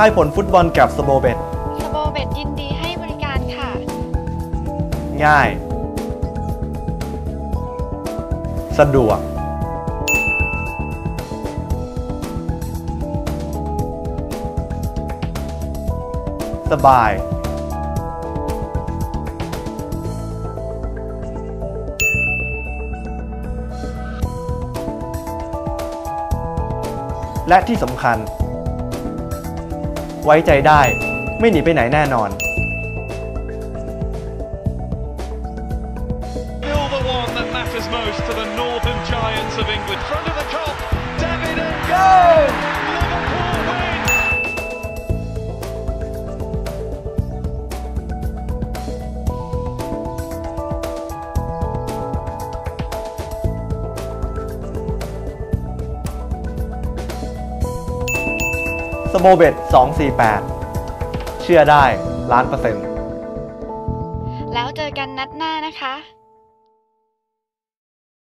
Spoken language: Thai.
ทายผลฟุตบอลกับสโบเบตสโบเบตยินดีให้บริการค่ะ ง่าย สะดวก สบาย และที่สำคัญ ไว้ใจได้ ไม่หนีไปไหนแน่นอน Still the one that matters most to the Northern Giants of England. Front of the โมเบต248 เชื่อได้ล้านเปอร์เซ็นต์แล้วเจอกันนัดหน้านะคะ